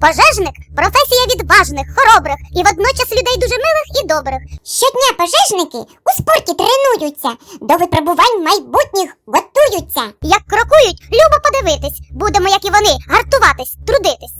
Пожежник професія відважних, хоробрих і водночас людей дуже милих і добрих. Щодня пожежники у спорті тренуються, до випробувань майбутніх готуються. Як крокують, любо подивитись. Будемо, як і вони, гартуватись, трудитись.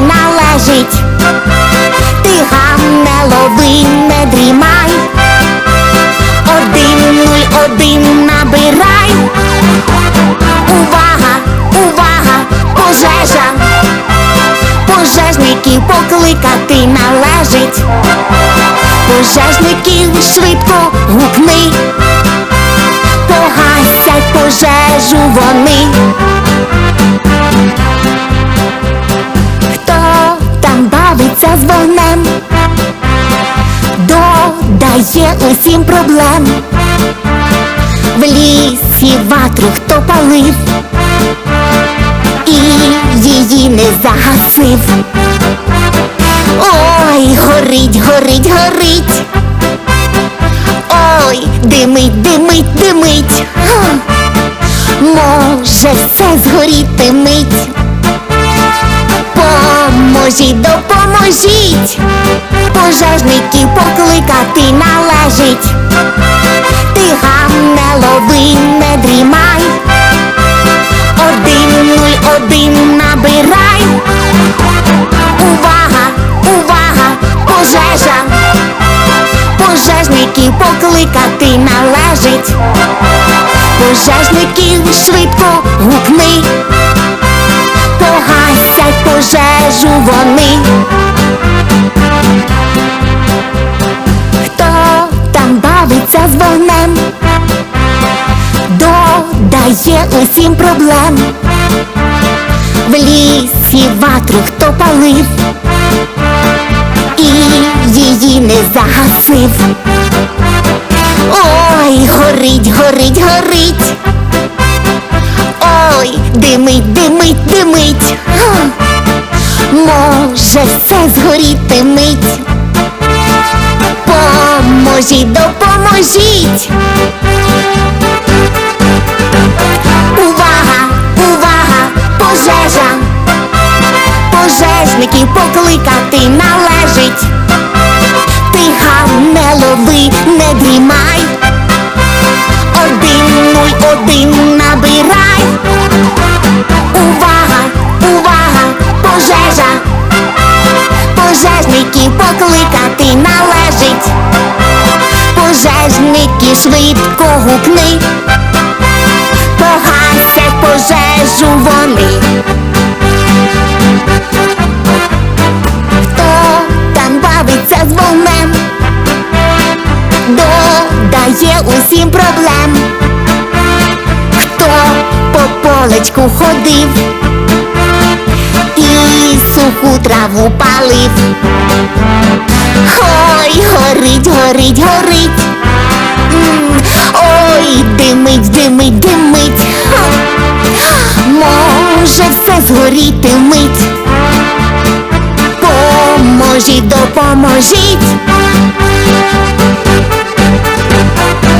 Належить. Ти гам не лови, не дрімай. Один нуль один набирай. Увага, увага, пожежа. Пожежників покликати належить. Пожежників швидко гукни. Погасять пожежу вони. З вогнем? Додає усім проблем. В лісі ватру хто палив і її не загасив. Ой, горить, горить, горить. Ой, димить, димить, димить. Га. Може все згоріти мить. Поможіть, допоможіть. Пожежників покликати належить. Ти гам не лови, не дрімай. Один нуль один набирай. Увага, увага, пожежа. Пожежників покликати належить. Пожежників швидко гукни. Погасять пожежу вони. Хто там бавиться з вогнем? Додає усім проблем. В лісі ватру хто палив і її не загасив. Ой, горить, горить, горить. Ой, димить. Може згоріти мить. Поможіть, допоможіть. Увага, увага, пожежа. Пожежників покликати належить. Ти гам не лови, не дрімай. Один нуль один Пожежники швидко гукни. Погасять пожежу вони. Хто там бавиться з вогнем? Додає усім проблем. Хто по полечку ходив і суху траву палив. Ой, горить, горить, горить. Димить, димить. Ха. Може все згоріти мить. Поможіть, допоможіть.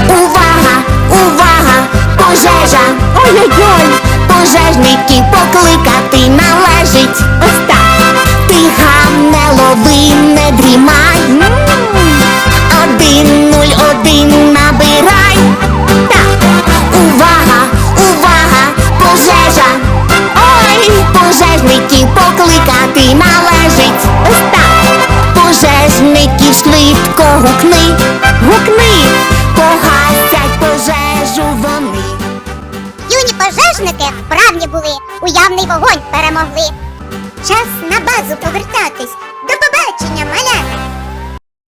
Увага, увага, пожежа. Ой-ой-ой. Пожежників покликати належить. Ось так. Ти гам не лови, не дрімай. викликати належить ось так пожежників швидко гукни, гукни, погасять пожежу вони. Юні пожежники вправні були, уявний вогонь перемогли. Час на базу повертатись, до побачення, маля.